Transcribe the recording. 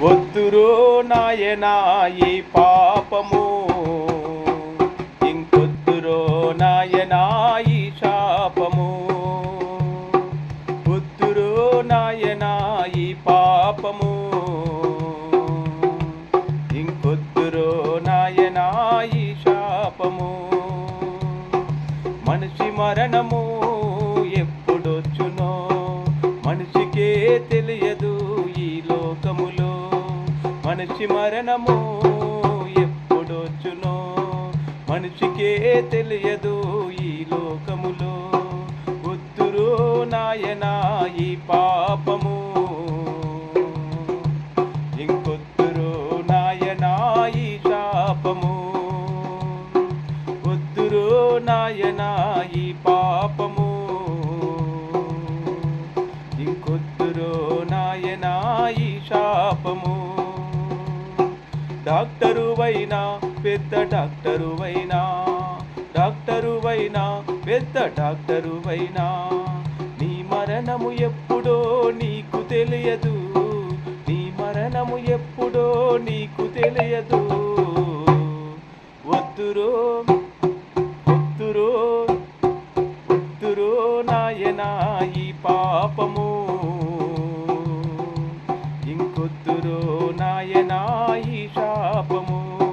వద్దురో నాయనా ఈ పాపము. ఇంకొద్దురో నాయనా ఈ శాపము. వద్దురో నాయనా ఈ పాపము. ఇంకొద్దురో నాయనా ఈ శాపము. మనిషి మరణము ఎప్పుడొచ్చునో మనిషికే తెలియదు ఈ లోకములో. మనిషి మరణము ఎప్పుడొచ్చునో మనిషికే తెలియదు ఈ లోకములో. వద్దురో నాయనా ఈ పాపము. ఇంకొద్దురో నాయనా ఈ శాపము. వద్దురో నాయనా ఈ పాపము. ఇంకొద్దురో నాయనా ఈ శాపము. డాక్టరువైనా పెద్ద డాక్టరువైనా. డాక్టరువైనా పెద్ద డాక్టరువైనా. నీ మరణము ఎప్పుడో నీకు తెలియదు. నీ మరణము ఎప్పుడో నీకు తెలియదు. వద్దురో వద్దురో వద్దురో నాయనా ఈ పాపము. ఇంకొద్దురో నాయనా ఈ pamu